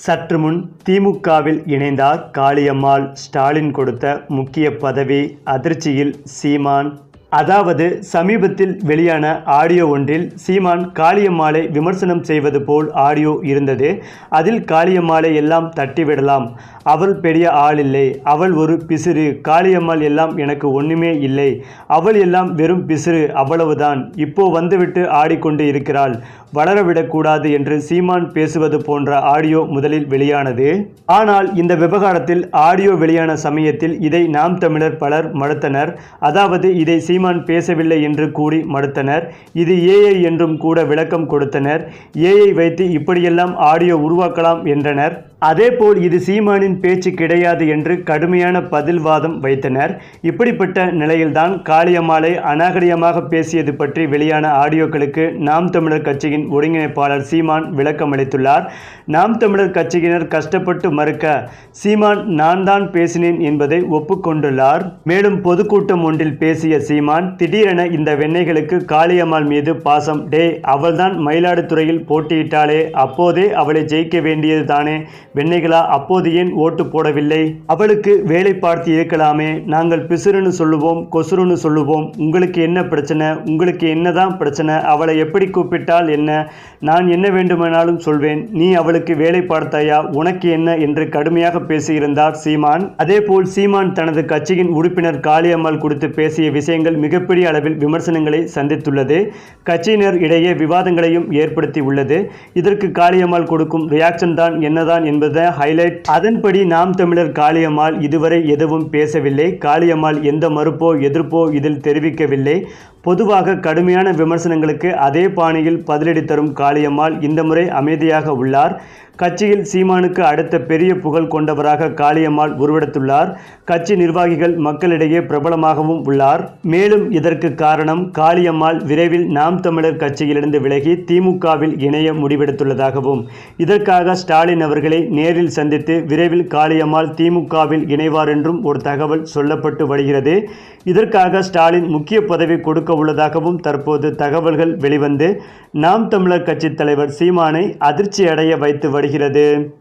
சற்று முன் திமுகவில் இணைந்தார் காளியம்மாள் ஸ்டாலின் கொடுத்த முக்கிய பதவி அதிர்ச்சியில் சீமான் அதாவது சமீபத்தில் வெளியான ஆடியோ ஒன்றில் சீமான் காளியம்மாளை விமர்சனம் செய்வது போல் ஆடியோ இருந்தது. அதில் காளியம்மாளை எல்லாம் தட்டிவிடலாம். அவள் பெரிய ஆள் இல்லை. அவள் ஒரு பிசிறு. காளியம்மாள் எல்லாம் எனக்கு ஒன்றுமே இல்லை. அவள் எல்லாம் வெறும் பிசிறு. அவ்வளவுதான். இப்போ வந்துவிட்டு ஆடிக்கொண்டு இருக்கிறாள். வளரவிடக்கூடாது என்று சீமான் பேசுவது போன்ற ஆடியோ முதலில் வெளியானது. ஆனால் இந்த விவகாரத்தில் ஆடியோ வெளியான சமயத்தில் இதை நாம் தமிழர் பலர் மறுத்தனர். அதாவது இதை சீமான் பேசவில்லை என்று கூறி மறுத்தனர். இது ஏஐ என்றும் கூட விளக்கம் கொடுத்தனர். ஏஐ வைத்து இப்படியெல்லாம் ஆடியோ உருவாக்கலாம் என்றனர். அதேபோல் இது சீமானின் பேச்சு கிடையாது என்று கடுமையான பதில்வாதம் வைத்தனர். இப்படிப்பட்ட நிலையில்தான் காளியம்மாளை அநாகரிகமாக பேசியது பற்றி வெளியான ஆடியோக்களுக்கு நாம் தமிழர் கட்சியின் ஒருங்கிணைப்பாளர் சீமான் விளக்கம் அளித்துள்ளார் நாம் தமிழர் கட்சியினர் கஷ்டப்பட்டு மறுக்க சீமான் நான் தான் பேசினேன் என்பதை ஒப்புக்கொண்டுள்ளார். மேலும் பொதுக்கூட்டம் ஒன்றில் பேசிய சீமான் திடீரென இந்த வெண்ணைகளுக்கு காளியம்மாள் மீது பாசம். டே அவள்தான் மயிலாடுதுறையில் போட்டியிட்டாளே. அப்போதே அவளை ஜெயிக்க வேண்டியது தானே. வெண்ணைகளா அப்போது ஏன் ஓட்டு போடவில்லை? அவளுக்கு வேலை பார்த்து இருக்கலாமே. நாங்கள் பிசுறுன்னு சொல்லுவோம் கொசுறுன்னு சொல்லுவோம். உங்களுக்கு என்ன பிரச்சனை? உங்களுக்கு என்னதான் பிரச்சனை? அவளை எப்படி கூப்பிட்டால் என்ன? நான் என்ன வேண்டுமானாலும் சொல்வேன். நீ அவளுக்கு வேலை பார்த்தாயா? உனக்கு என்ன? என்று கடுமையாக பேசியிருந்தார் சீமான். அதேபோல் சீமான் தனது கட்சியின் உறுப்பினர் காளியம்மாள் கொடுத்து பேசிய விஷயங்கள் மிகப்பெரிய அளவில் விமர்சனங்களை சந்தித்துள்ளது. கட்சியினர் இடையே விவாதங்களையும் ஏற்படுத்தி உள்ளது இதற்கு காளியம்மாள் கொடுக்கும் ரியாக்ஷன் தான் என்னதான் என்பது ஹைலைட் அதன்படி நாம் தமிழர் காளியம்மாள் இதுவரை எதுவும் பேசவில்லை. காளியம்மாள் எந்த மறுப்போ எதிர்ப்போ இதில் தெரிவிக்கவில்லை. பொதுவாக கடுமையான விமர்சனங்களுக்கு அதே பாணியில் பதிலடி தரும் காளியம்மாள் இந்த முறை அமைதியாக உள்ளார். கட்சியில் சீமானுக்கு அடுத்த பெரிய புகழ் கொண்டவராக காளியம்மாள் உருவெடுத்துள்ளார். கட்சி நிர்வாகிகள் மக்களிடையே பிரபலமாகவும் உள்ளார். மேலும் இதற்கு காரணம் காளியம்மாள் விரைவில் நாம் தமிழர் கட்சியிலிருந்து விலகி திமுகவில் இணைய முடிவெடுத்துள்ளதாகவும் இதற்காக ஸ்டாலின் அவர்களை நேரில் சந்தித்து விரைவில் காளியம்மாள் திமுகவில் இணைவார் என்றும் ஒரு தகவல் சொல்லப்பட்டு வருகிறது. இதற்காக ஸ்டாலின் முக்கிய பதவி கொடுக்க உள்ளதாகவும் தற்போது தகவல்கள் வெளிவந்து நாம் தமிழர் கட்சி தலைவர் சீமானை அதிர்ச்சி அடைய வைத்து வருகிறது.